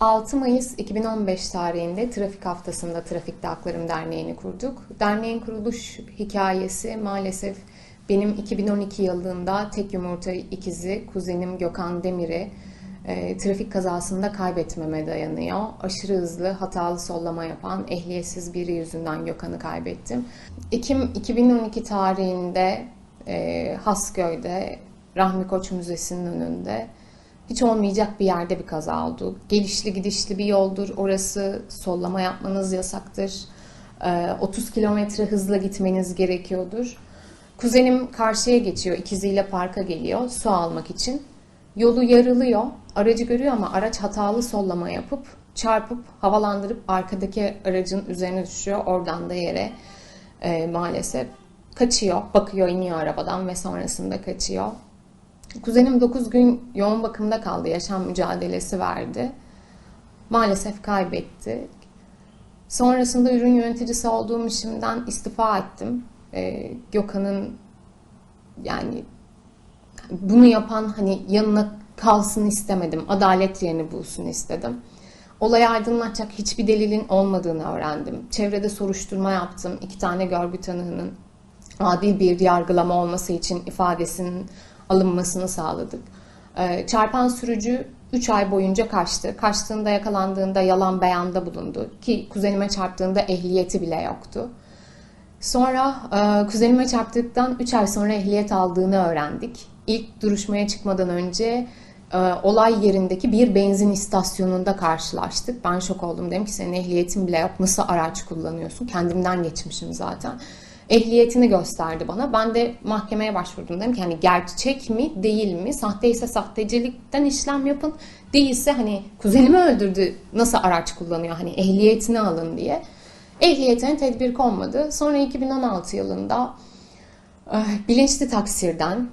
6 Mayıs 2015 tarihinde Trafik Haftası'nda Trafikte Haklarım Derneği'ni kurduk. Derneğin kuruluş hikayesi maalesef benim 2012 yılında tek yumurta ikizi kuzenim Gökhan Demir'i e, trafik kazasında kaybetmeme dayanıyor. Aşırı hızlı hatalı sollama yapan ehliyetsiz biri yüzünden Gökhan'ı kaybettim. Ekim 2012 tarihinde e, Hasköy'de Rahmi Koç Müzesi'nin önünde hiç olmayacak bir yerde bir kaza oldu. Gelişli gidişli bir yoldur. Orası sollama yapmanız yasaktır. Ee, 30 kilometre hızla gitmeniz gerekiyordur. Kuzenim karşıya geçiyor. ikiziyle parka geliyor su almak için. Yolu yarılıyor. Aracı görüyor ama araç hatalı sollama yapıp çarpıp havalandırıp arkadaki aracın üzerine düşüyor. Oradan da yere e, maalesef kaçıyor. Bakıyor iniyor arabadan ve sonrasında kaçıyor. Kuzenim 9 gün yoğun bakımda kaldı. Yaşam mücadelesi verdi. Maalesef kaybettik. Sonrasında ürün yöneticisi olduğum işimden istifa ettim. Ee, Gökhan'ın yani bunu yapan hani yanına kalsın istemedim. Adalet yerini bulsun istedim. Olayı aydınlatacak hiçbir delilin olmadığını öğrendim. Çevrede soruşturma yaptım. İki tane görgü tanığının adil bir yargılama olması için ifadesinin alınmasını sağladık. Ee, çarpan sürücü 3 ay boyunca kaçtı. Kaçtığında yakalandığında yalan beyanda bulundu. Ki kuzenime çarptığında ehliyeti bile yoktu. Sonra e, kuzenime çarptıktan 3 ay sonra ehliyet aldığını öğrendik. İlk duruşmaya çıkmadan önce e, olay yerindeki bir benzin istasyonunda karşılaştık. Ben şok oldum. Dedim ki senin ehliyetin bile yok. Nasıl araç kullanıyorsun? Kendimden geçmişim zaten ehliyetini gösterdi bana. Ben de mahkemeye başvurdum. Dedim ki hani gerçek mi değil mi? Sahte ise sahtecilikten işlem yapın. Değilse hani kuzenimi öldürdü nasıl araç kullanıyor hani ehliyetini alın diye. Ehliyetine tedbir konmadı. Sonra 2016 yılında eh, bilinçli taksirden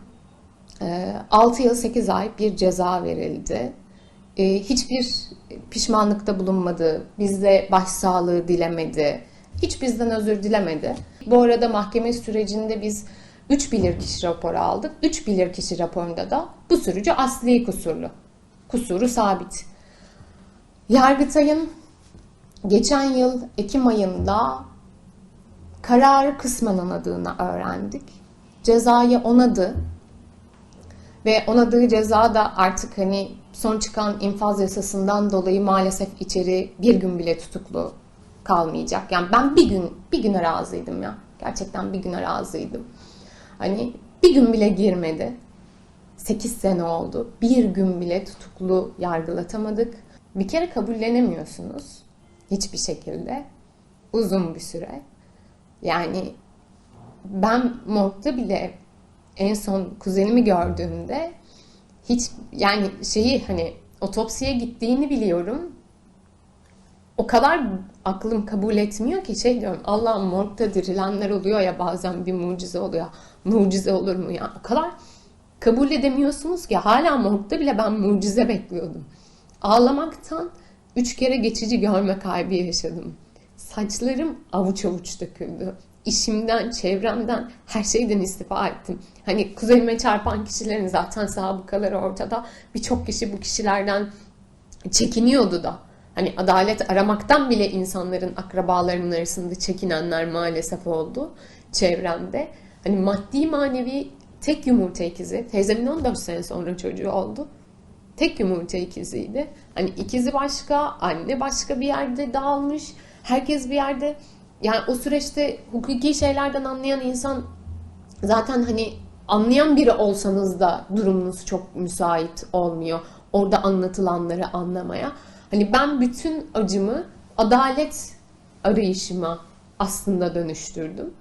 6 yıl 8 ay bir ceza verildi. Eh, hiçbir pişmanlıkta bulunmadı. Bizde başsağlığı dilemedi. Hiç bizden özür dilemedi. Bu arada mahkeme sürecinde biz 3 bilirkişi raporu aldık. 3 bilirkişi raporunda da bu sürücü asli kusurlu. Kusuru sabit. Yargıtay'ın geçen yıl Ekim ayında kararı kısmen onadığını öğrendik. Cezayı onadı ve onadığı ceza da artık hani son çıkan infaz yasasından dolayı maalesef içeri bir gün bile tutuklu kalmayacak. Yani ben bir gün bir güne razıydım ya. Gerçekten bir güne razıydım. Hani bir gün bile girmedi. 8 sene oldu. Bir gün bile tutuklu yargılatamadık. Bir kere kabullenemiyorsunuz. Hiçbir şekilde. Uzun bir süre. Yani ben morgda bile en son kuzenimi gördüğümde hiç yani şeyi hani otopsiye gittiğini biliyorum o kadar aklım kabul etmiyor ki şey diyorum Allah'ım morgda dirilenler oluyor ya bazen bir mucize oluyor. Mucize olur mu ya? O kadar kabul edemiyorsunuz ki hala morgda bile ben mucize bekliyordum. Ağlamaktan üç kere geçici görme kaybı yaşadım. Saçlarım avuç avuç döküldü. İşimden, çevremden, her şeyden istifa ettim. Hani kuzenime çarpan kişilerin zaten sabıkaları ortada. Birçok kişi bu kişilerden çekiniyordu da. Hani adalet aramaktan bile insanların akrabalarının arasında çekinenler maalesef oldu çevremde. Hani maddi manevi tek yumurta ikizi. Teyzemin 14 sene sonra çocuğu oldu. Tek yumurta ikiziydi. Hani ikizi başka, anne başka bir yerde dağılmış. Herkes bir yerde. Yani o süreçte hukuki şeylerden anlayan insan zaten hani anlayan biri olsanız da durumunuz çok müsait olmuyor. Orada anlatılanları anlamaya. Hani ben bütün acımı adalet arayışıma aslında dönüştürdüm.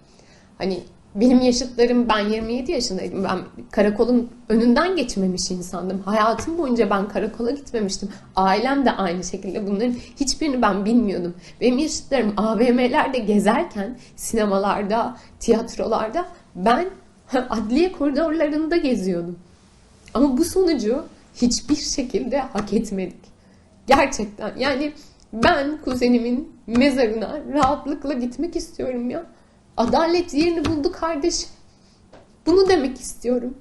Hani benim yaşıtlarım ben 27 yaşındaydım. Ben karakolun önünden geçmemiş insandım. Hayatım boyunca ben karakola gitmemiştim. Ailem de aynı şekilde bunların hiçbirini ben bilmiyordum. Benim yaşıtlarım AVM'lerde gezerken sinemalarda, tiyatrolarda ben adliye koridorlarında geziyordum. Ama bu sonucu hiçbir şekilde hak etmedik. Gerçekten yani ben kuzenimin mezarına rahatlıkla gitmek istiyorum ya. Adalet yerini buldu kardeş. Bunu demek istiyorum.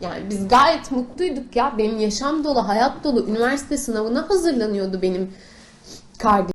Yani biz gayet mutluyduk ya. Benim yaşam dolu, hayat dolu, üniversite sınavına hazırlanıyordu benim kardeşim.